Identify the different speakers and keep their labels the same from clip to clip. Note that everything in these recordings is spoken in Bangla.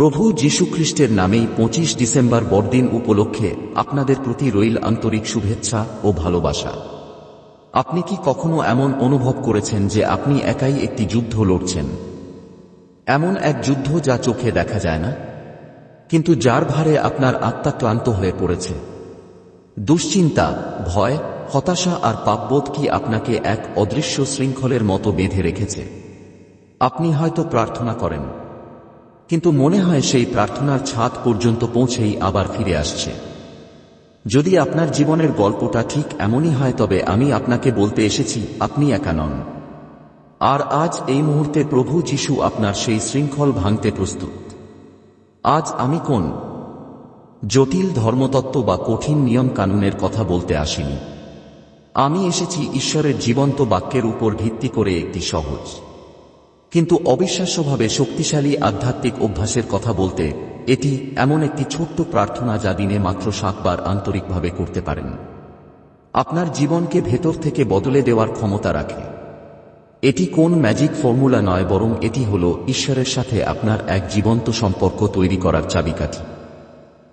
Speaker 1: প্রভু যীশুখ্রিস্টের নামেই পঁচিশ ডিসেম্বর বড়দিন উপলক্ষে আপনাদের প্রতি রইল আন্তরিক শুভেচ্ছা ও ভালোবাসা। আপনি কি কখনো এমন অনুভব করেছেন যে আপনি একাই একটি যুদ্ধ লড়ছেন? এমন এক যুদ্ধ যা চোখে দেখা যায় না? কিন্তু যার ভারে আপনার আত্মা ক্লান্ত হয়ে পড়েছে। দুশ্চিন্তা, ভয়, হতাশা আর পাপবোধ কি আপনাকে এক অদৃশ্য শৃঙ্খলের মতো বেঁধে রেখেছে? আপনি হয়তো প্রার্থনা করেন কিন্তু মনে হয় সেই প্রার্থনার ছাদ পর্যন্ত পৌঁছেই আবার ফিরে আসছে। যদি আপনার জীবনের গল্পটা ঠিক এমনই হয়, তবে আমি আপনাকে বলতে এসেছি, আপনি একা নন। আর আজ এই মুহূর্তে প্রভু যিশু আপনার সেই শৃঙ্খল ভাঙতে প্রস্তুত। আজ আমি কোন জটিল ধর্মতত্ত্ব বা কঠিন নিয়ম কানুনের কথা বলতে আসিনি। আমি এসেছি ঈশ্বরের জীবন্ত বাক্যের উপর ভিত্তি করে একটি সহজ কিন্তু অবিশ্বাস্যভাবে শক্তিশালী আধ্যাত্মিক অভ্যাসের কথা বলতে, এটি এমন একটি ছোট্ট প্রার্থনা যা দিনে মাত্র সাতবার আন্তরিকভাবে করতে পারেন। আপনার জীবনকে ভেতর থেকে বদলে দেওয়ার ক্ষমতা রাখে। এটি কোন ম্যাজিক ফর্মুলা নয়, বরং এটি হল ঈশ্বরের সাথে আপনার এক জীবন্ত সম্পর্ক তৈরি করার চাবিকাঠি।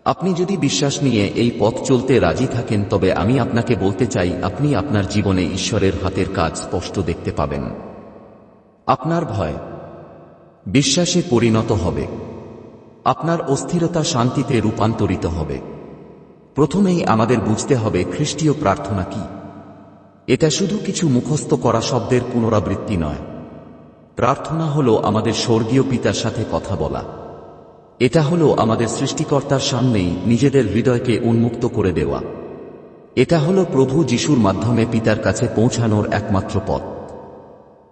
Speaker 1: আপনি যদি বিশ্বাস নিয়ে এই পথ চলতে রাজি থাকেন, তবে আমি আপনাকে বলতে চাই, আপনি আপনার জীবনে ঈশ্বরের হাতের কাজ স্পষ্ট দেখতে পাবেন। আপনার ভয় বিশ্বাসে পরিণত হবে। আপনার অস্থিরতা শান্তিতে রূপান্তরিত হবে। প্রথমেই আমাদের বুঝতে হবে খ্রিস্টীয় প্রার্থনা কি। এটা শুধু কিছু মুখস্থ করা শব্দের পুনরাবৃত্তি নয়। প্রার্থনা হল আমাদের স্বর্গীয় পিতার সাথে কথা বলা। এটা হল আমাদের সৃষ্টিকর্তার সামনেই নিজেদের হৃদয়কে উন্মুক্ত করে দেওয়া। এটা হল প্রভু যিশুর মাধ্যমে পিতার কাছে পৌঁছানোর একমাত্র পথ।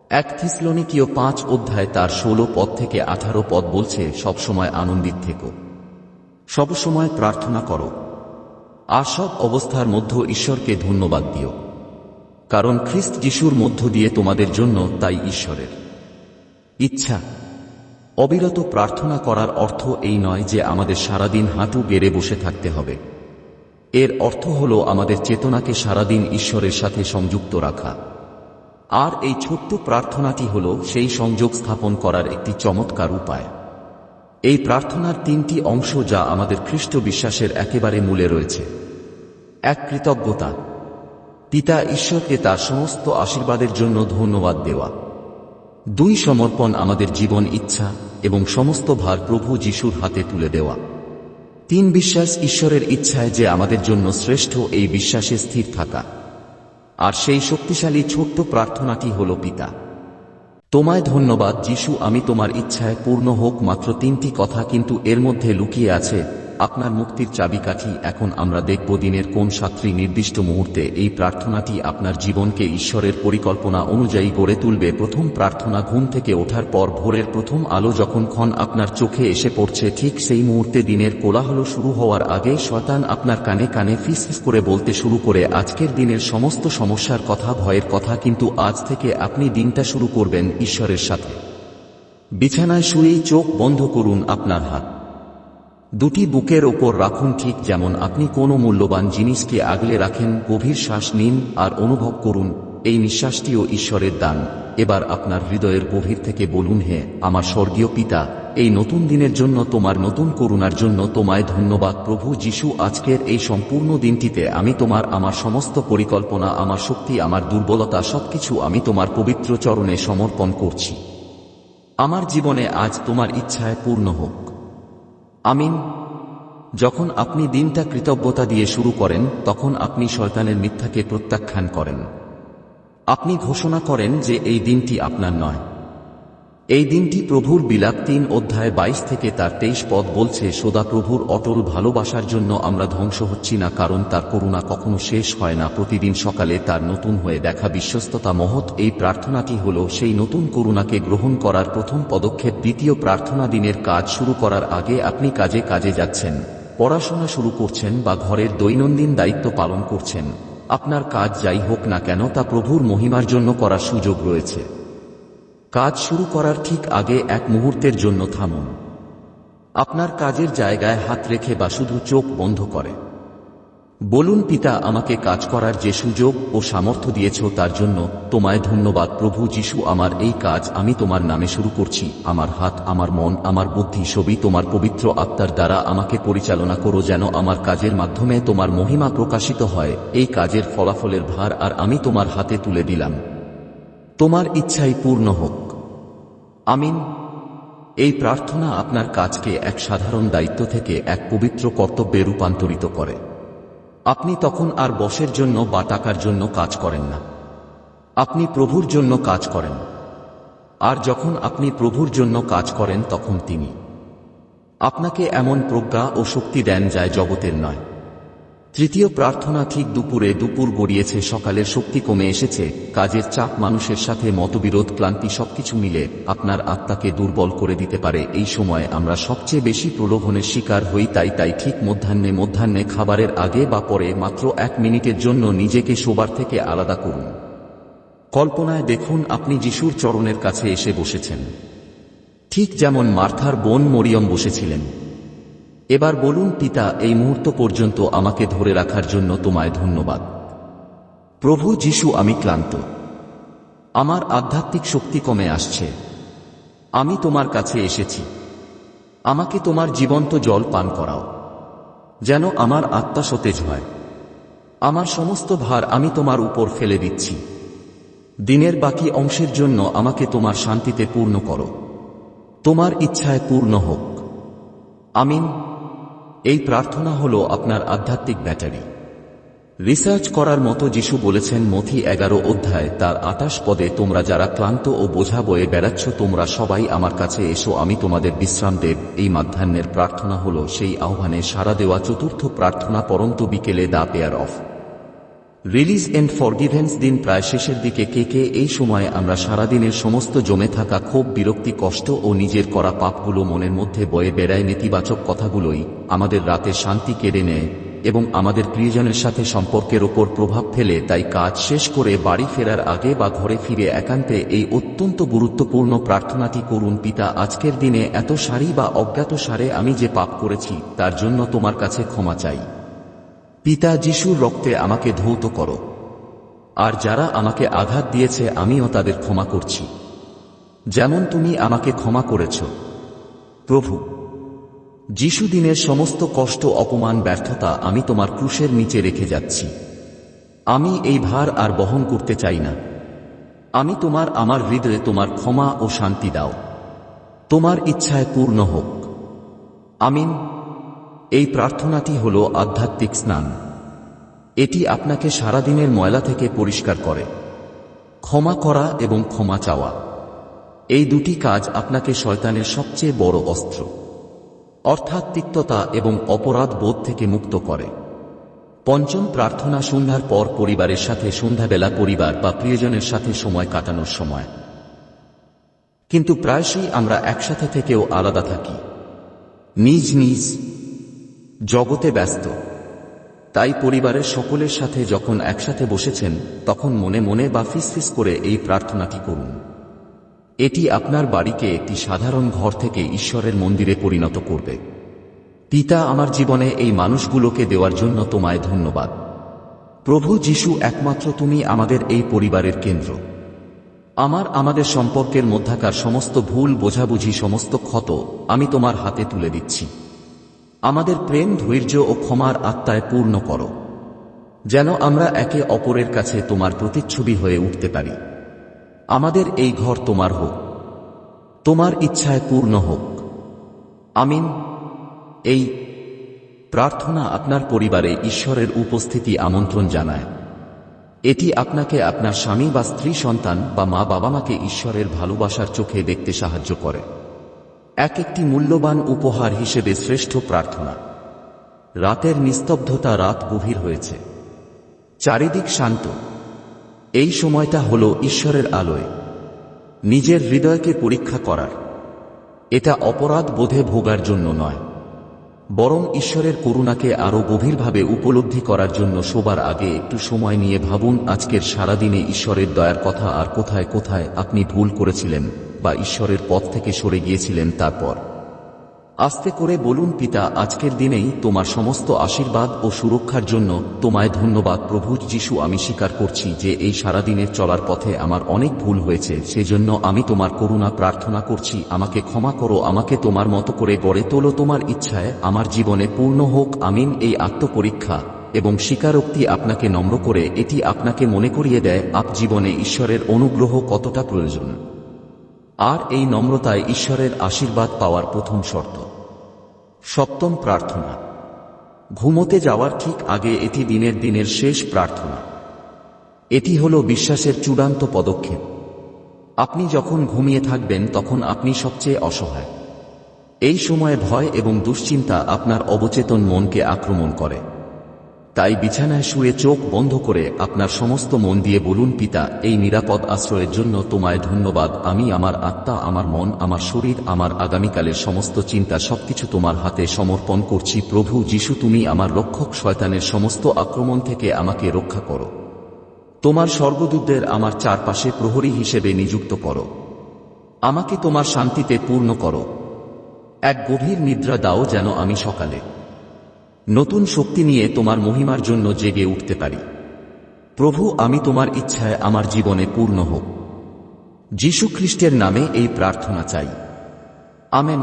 Speaker 1: এক থিসলনিকীয় পাঁচ অধ্যায় তার ষোলো পদ থেকে আঠারো পদ বলছে সবসময় আনন্দিত থেকো। সবসময় প্রার্থনা করো। আর সব অবস্থার মধ্যে ঈশ্বরকে ধন্যবাদ দিও। কারণ খ্রিস্ট যিশুর মধ্য দিয়ে তোমাদের জন্য তাই ঈশ্বরের। ইচ্ছা। অবিরত প্রার্থনা করার অর্থ এই নয় যে আমাদের সারাদিন হাঁটু বেড়ে বসে থাকতে হবে। এর অর্থ হল আমাদের চেতনাকে সারাদিন ঈশ্বরের সাথে সংযুক্ত রাখা। আর এই ছোট্ট প্রার্থনাটি হল সেই সংযোগ স্থাপন করার একটি চমৎকার উপায়। এই প্রার্থনার তিনটি অংশ যা আমাদের খ্রিস্ট বিশ্বাসের একেবারে মূলে রয়েছে। এক, কৃতজ্ঞতা। পিতা ঈশ্বরকে তার সমস্ত আশীর্বাদের জন্য ধন্যবাদ দেওয়া। দুই, সমর্পণ আমাদের জীবন ইচ্ছা এবং সমস্ত ভার প্রভু যিশুর হাতে তুলে দেওয়া। তিন, বিশ্বাস ঈশ্বরের ইচ্ছায় যে আমাদের জন্য শ্রেষ্ঠ এই বিশ্বাসে স্থির থাকা। আর সেই শক্তিশালী ছোট্ট প্রার্থনাটি হল পিতা। তোমায় ধন্যবাদ, যিশু, আমি তোমার ইচ্ছায় পূর্ণ হোক মাত্র তিনটি কথা, কিন্তু এর মধ্যে লুকিয়ে আছে আপনার মুক্তির চাবিকাঠি এখন আমরা দেখব দিনের কোন সাত্রী নির্দিষ্ট মুহূর্তে এই প্রার্থনাটি আপনার জীবনকে ঈশ্বরের পরিকল্পনা অনুযায়ী গড়ে তুলবে। প্রথম প্রার্থনা ঘুম থেকে ওঠার পর ভোরের প্রথম আলো যখন ক্ষণ আপনার চোখে এসে পড়ছে, ঠিক সেই মুহূর্তে দিনের কোলাহল শুরু হওয়ার আগে শয়তান আপনার কানে কানে ফিস করে বলতে শুরু করে, আজকের দিনের সমস্ত সমস্যার কথা, ভয়ের কথা, কিন্তু আজ থেকে আপনি দিনটা শুরু করবেন ঈশ্বরের সাথে। বিছানায় শুয়েই চোখ বন্ধ করুন আপনার হাত। দুটি বুকের ওপর রাখুন ঠিক যেমন আপনি কোনো মূল্যবান জিনিসকে আগলে রাখেন, গভীর শ্বাস নিন আর অনুভব করুন, এই নিঃশ্বাসটিও ঈশ্বরের দান। এবার আপনার হৃদয়ের গভীর থেকে বলুন, হে আমার স্বর্গীয় পিতা, এই নতুন দিনের জন্য তোমার নতুন করুণার জন্য তোমায় ধন্যবাদ। প্রভু যিশু, আজকের এই সম্পূর্ণ দিনটিতে আমি তোমার, আমার সমস্ত পরিকল্পনা, আমার শক্তি, আমার দুর্বলতা সবকিছু আমি তোমার পবিত্র চরণে সমর্পণ করছি। আমার জীবনে আজ তোমার ইচ্ছায় পূর্ণ হোক। আমিন। যখন আপনি দিনটা কৃতজ্ঞতা দিয়ে শুরু করেন, তখন আপনি শয়তানের মিথ্যাকে প্রত্যাখ্যান করেন। আপনি ঘোষণা করেন যে এই দিনটি আপনার নয়। এই দিনটি প্রভুর বিলাপ তিন অধ্যায় বাইশ থেকে তার তেইশ পদ বলছে, সোদা প্রভুর অটল ভালোবাসার জন্য আমরা ধ্বংস হচ্ছি না, কারণ তার করুণা কখনো শেষ হয় না। প্রতিদিন সকালে তার নতুন হয়ে দেখা বিশ্বস্ততা মহৎ। এই প্রার্থনাটি হল সেই নতুন করুণাকে গ্রহণ করার প্রথম পদক্ষেপ। দ্বিতীয় প্রার্থনা দিনের কাজ শুরু করার আগে আপনি কাজে কাজে যাচ্ছেন, পড়াশোনা শুরু করছেন বা ঘরের দৈনন্দিন দায়িত্ব পালন করছেন। আপনার কাজ যাই হোক না কেন, তা প্রভুর মহিমার জন্য করার সুযোগ রয়েছে। কাজ শুরু করার ঠিক আগে এক মুহূর্তের জন্য থামুন। আপনার কাজের জায়গায় হাত রেখে বা শুধু চোখ বন্ধ করে। বলুন, পিতা, আমাকে কাজ করার যে সুযোগ ও সামর্থ্য দিয়েছ তার জন্য তোমায় ধন্যবাদ। প্রভু যিশু, আমার এই কাজ আমি তোমার নামে শুরু করছি। আমার হাত, আমার মন, আমার বুদ্ধি সবই তোমার পবিত্র আত্মার দ্বারা আমাকে পরিচালনা করো যেন আমার কাজের মাধ্যমে তোমার মহিমা প্রকাশিত হয়। এই কাজের ফলাফলের ভার আর আমি তোমার হাতে তুলে দিলাম। তোমার ইচ্ছাই পূর্ণ হোক। আমিন। এই প্রার্থনা আপনার কাজকে এক সাধারণ দায়িত্ব থেকে এক পবিত্র কর্তব্যে রূপান্তরিত করে। আপনি তখন আর বসের জন্য বা টাকার জন্য কাজ করেন না। আপনি প্রভুর জন্য কাজ করেন। আর যখন আপনি প্রভুর জন্য কাজ করেন, তখন তিনি। আপনাকে এমন প্রজ্ঞা ও শক্তি দেন যায় জগতের নয়। তৃতীয় প্রার্থনা ঠিক দুপুরে দুপুর গড়িয়েছে, সকালের শক্তি কমে এসেছে, কাজের চাপ মানুষের সাথে মতবিরোধ, ক্লান্তি সবকিছু মিলে আপনার আত্মাকে দুর্বল করে দিতে পারে। এই সময় আমরা সবচেয়ে বেশি প্রলোভনের শিকার হই, তাই তাই ঠিক মধ্যাহ্নে মধ্যাহ্নে খাবারের আগে বা পরে মাত্র এক মিনিটের জন্য নিজেকে শোবার থেকে আলাদা করুন। কল্পনায় দেখুন আপনি যিশুর চরণের কাছে এসে বসেছেন। ঠিক যেমন মার্থার বোন মরিয়ম বসেছিলেন। এবার বলুন, পিতা, এই মুহূর্ত পর্যন্ত আমাকে ধরে রাখার জন্য তোমায় ধন্যবাদ। প্রভু যিশু, আমি ক্লান্ত। আমার আধ্যাত্মিক শক্তি কমে আসছে। আমি তোমার কাছে এসেছি। আমাকে তোমার জীবন্ত জল পান করাও। যেন আমার আত্মা সতেজ হয়। আমার সমস্ত ভার আমি তোমার উপর ফেলে দিচ্ছি। দিনের বাকি অংশের জন্য আমাকে তোমার শান্তিতে পূর্ণ করো। তোমার ইচ্ছায় পূর্ণ হোক। আমিন। এই প্রার্থনা হল আপনার আধ্যাত্মিক ব্যাটারি। রিসার্চ করার মতো যিশু বলেছেন মথি এগারো অধ্যায়, তার আটাশ পদে, তোমরা যারা ক্লান্ত ও বোঝা বয়ে বেড়াচ্ছ, তোমরা সবাই আমার কাছে এসো, আমি তোমাদের বিশ্রাম দেব। এই মাধ্যাহ্নের প্রার্থনা হল সেই আহ্বানে সাড়া দেওয়া চতুর্থ প্রার্থনা পরন্ত বিকেলে the prayer of. Release and forgiveness দিন প্রায় শেষের দিকে কে কে এই সময়ে আমরা সারাদিনের সমস্ত জমে থাকা ক্ষোভ, বিরক্তি, কষ্ট ও নিজের করা পাপগুলো মনের মধ্যে বয়ে বেড়ায় নেতিবাচক কথাগুলোই আমাদের রাতে শান্তি কেড়ে নেয় এবং আমাদের প্রিয়জনের সাথে সম্পর্কের ওপর প্রভাব ফেলে তাই কাজ শেষ করে বাড়ি ফেরার আগে বা ঘরে ফিরে একান্তে এই অত্যন্ত গুরুত্বপূর্ণ প্রার্থনাটি করুন, পিতা, আজকের দিনে এত সারি বা অজ্ঞাত সারে আমি যে পাপ করেছি, তার জন্য তোমার কাছে ক্ষমা চাই। পিতা যিশুর রক্তে আমাকে ধৌত করো। আর যারা আমাকে আঘাত দিয়েছে, আমিও তাদের ক্ষমা করছি। যেমন তুমি আমাকে ক্ষমা করেছ। প্রভু, যিশু দিনের সমস্ত কষ্ট, অপমান, ব্যর্থতা আমি তোমার ক্রুশের নিচে রেখে যাচ্ছি। আমি এই ভার আর বহন করতে চাই না। আমি তোমার, আমার হৃদয়ে তোমার ক্ষমা ও শান্তি দাও। তোমার ইচ্ছায় পূর্ণ হোক। আমিন। এই প্রার্থনাটি হল আধ্যাত্মিক স্নান। এটি আপনাকে সারাদিনের ময়লা থেকে পরিষ্কার করে। ক্ষমা করা এবং ক্ষমা চাওয়া। এই দুটি কাজ আপনাকে শয়তানের সবচেয়ে বড় অস্ত্র। অর্থাৎ তিক্ততা এবং অপরাধ বোধ থেকে মুক্ত করে। পঞ্চম প্রার্থনা সন্ধ্যার পর পরিবারের সাথে সন্ধ্যাবেলা পরিবার বা প্রিয়জনের সাথে সময় কাটানোর সময়। কিন্তু প্রায়শই আমরা একসাথে থেকেও আলাদা থাকি। নিজ নিজ জগতে ব্যস্ত। তাই পরিবারের সকলের সাথে যখন একসাথে বসেছেন, তখন মনে মনে বা ফিসফিস করে এই প্রার্থনাটি করুন। এটি আপনার বাড়িকে একটি সাধারণ ঘর থেকে ঈশ্বরের মন্দিরে পরিণত করবে। পিতা আমার জীবনে এই মানুষগুলোকে দেওয়ার জন্য তোমায় ধন্যবাদ। প্রভু যিশু একমাত্র তুমি আমাদের এই পরিবারের কেন্দ্র। আমার আমাদের সম্পর্কের মধ্যাকার সমস্ত ভুল, বোঝাবুঝি, সমস্ত ক্ষত আমি তোমার হাতে তুলে দিচ্ছি। আমাদের প্রেম, ধৈর্য ও ক্ষমার আত্মায় পূর্ণ করো, যেন আমরা একে অপরের কাছে তোমার প্রতিচ্ছবি হয়ে উঠতে পারি। আমাদের এই ঘর তোমার হোক, তোমার ইচ্ছায় পূর্ণ হোক। আমিন। এই প্রার্থনা আপনার পরিবারে ঈশ্বরের উপস্থিতি আমন্ত্রণ জানায়। এটি আপনাকে আপনার স্বামী বা স্ত্রী সন্তান বা মা বাবা মাকে ঈশ্বরের ভালোবাসার চোখে দেখতে সাহায্য করে। এক একটি মূল্যবান উপহার হিসেবে শ্রেষ্ঠ প্রার্থনা। রাতের নিস্তব্ধতা রাত গভীর হয়েছে। চারিদিক শান্ত। এই সময়টা হল ঈশ্বরের আলোয়। নিজের হৃদয়কে পরীক্ষা করার। এটা অপরাধ বোধে ভোগার জন্য নয়। বরং ঈশ্বরের করুণাকে আরও গভীরভাবে উপলব্ধি করার জন্য শোবার আগে একটু সময় নিয়ে ভাবুন, আজকের সারাদিনে ঈশ্বরের দয়ার কথা আর কোথায় কোথায় আপনি ভুল করেছিলেন। বা ঈশ্বরের পথ থেকে সরে গিয়েছিলেন তারপর। আস্তে করে বলুন পিতা, আজকের দিনেই তোমার সমস্ত আশীর্বাদ ও সুরক্ষার জন্য তোমায় ধন্যবাদ প্রভু যিশু, আমি স্বীকার করছি যে এই সারাদিনের চলার পথে আমার অনেক ভুল হয়েছে, সেজন্য আমি তোমার করুণা প্রার্থনা করছি, আমাকে ক্ষমা করো, আমাকে তোমার মতো করে গড়ে তোলো, তোমার ইচ্ছায় আমার জীবনে পূর্ণ হোক, আমিন, এই আত্মপরীক্ষা এবং স্বীকারোক্তি আপনাকে নম্র করে, এটি আপনাকে মনে করিয়ে দেয়, আপ জীবনে ঈশ্বরের অনুগ্রহ কতটা প্রয়োজন। আর এই নম্রতায় ঈশ্বরের আশীর্বাদ পাওয়ার প্রথম শর্ত। সপ্তম প্রার্থনা। ঘুমোতে যাওয়ার ঠিক আগে এটি দিনের দিনের শেষ প্রার্থনা। এটি হল বিশ্বাসের চূড়ান্ত পদক্ষেপ। আপনি যখন ঘুমিয়ে থাকবেন, তখন আপনি সবচেয়ে অসহায়। এই সময়ে ভয় এবং দুশ্চিন্তা আপনার অবচেতন মনকে আক্রমণ করে। তাই বিছানায় শুয়ে চোখ বন্ধ করে আপনার সমস্ত মন দিয়ে বলুন, পিতা, এই নিরাপদ আশ্রয়ের জন্য তোমায় ধন্যবাদ। আমি আমার আত্মা, আমার মন, আমার শরীর, আমার আগামীকালের সমস্ত চিন্তা সবকিছু তোমার হাতে সমর্পণ করছি। প্রভু যিশু, তুমি আমার রক্ষক। শয়তানের সমস্ত আক্রমণ থেকে আমাকে রক্ষা করো। তোমার স্বর্গদূতদের আমার চারপাশে প্রহরী হিসেবে নিযুক্ত করো। আমাকে তোমার শান্তিতে পূর্ণ করো। এক গভীর নিদ্রা দাও যেন আমি সকালে। নতুন শক্তি নিয়ে তোমার মহিমার জন্য জেগে উঠতে পারি। প্রভু, আমি তোমার ইচ্ছায় আমার জীবনে পূর্ণ হোক। যীশু খ্রিস্টের নামে এই প্রার্থনা চাই। আমেন।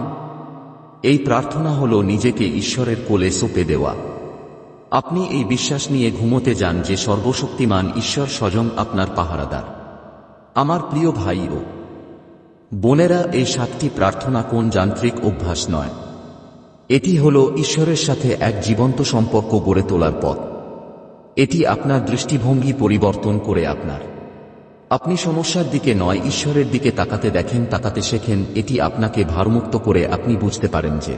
Speaker 1: এই প্রার্থনা হল নিজেকে ঈশ্বরের কোলে সঁপে দেওয়া। আপনি এই বিশ্বাস নিয়ে ঘুমোতে যান যে সর্বশক্তিমান ঈশ্বর স্বয়ং আপনার পাহারাদার। আমার প্রিয় ভাই ও বোনেরা, এই সাতটি প্রার্থনা কোন যান্ত্রিক অভ্যাস নয়। এটি হল ঈশ্বরের সাথে এক জীবন্ত সম্পর্ক গড়ে তোলার পথ। এটি আপনার দৃষ্টিভঙ্গি পরিবর্তন করে আপনার। আপনি সমস্যার দিকে নয়, ঈশ্বরের দিকে তাকাতে দেখেন, তাকাতে শেখেন, এটি আপনাকে ভারমুক্ত করে আপনি বুঝতে পারেন যে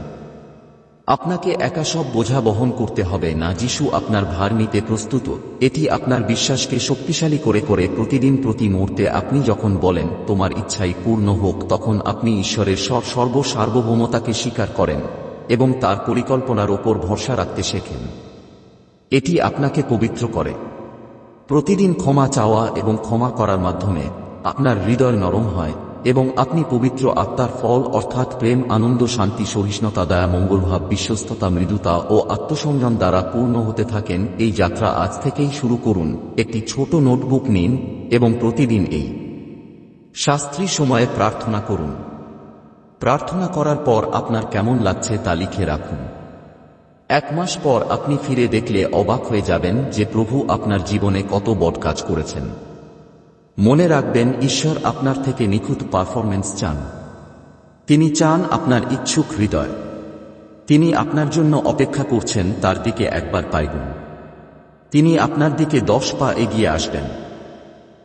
Speaker 1: আপনাকে একা সব বোঝা বহন করতে হবে না, যিশু আপনার ভার নিতে প্রস্তুত। এটি আপনার বিশ্বাসকে শক্তিশালী করে করে প্রতিদিন প্রতি মুহূর্তে আপনি যখন বলেন, তোমার ইচ্ছাই পূর্ণ হোক, তখন আপনি ঈশ্বরের সর- সর্ব সার্বভৌমতাকে স্বীকার করেন। এবং তার পরিকল্পনার ওপর ভরসা রাখতে শেখেন। এটি আপনাকে পবিত্র করে। প্রতিদিন ক্ষমা চাওয়া এবং ক্ষমা করার মাধ্যমে আপনার হৃদয় নরম হয় এবং আপনি পবিত্র আত্মার ফল অর্থাৎ প্রেম, আনন্দ, শান্তি, সহিষ্ণুতা, দয়া, মঙ্গলভাব, বিশ্বস্ততা, মৃদুতা ও আত্মসংযম দ্বারা পূর্ণ হতে থাকেন এই যাত্রা আজ থেকেই শুরু করুন। একটি ছোট নোটবুক নিন এবং প্রতিদিন এই শাস্ত্রী সময়ে প্রার্থনা করুন। প্রার্থনা করার পর আপনার কেমন লাগছে তা লিখে রাখুন। এক মাস পর আপনি ফিরে দেখলে অবাক হয়ে যাবেন যে প্রভু আপনার জীবনে কত বট কাজ করেছেন। মনে রাখবেন, ঈশ্বর আপনার থেকে নিখুঁত পারফরমেন্স চান। তিনি চান আপনার ইচ্ছুক হৃদয়। তিনি আপনার জন্য অপেক্ষা করছেন, তার দিকে একবার পাইগুন। তিনি আপনার দিকে দশ পা এগিয়ে আসবেন।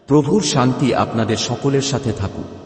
Speaker 1: প্রভুর শান্তি আপনাদের সকলের সাথে থাকুক।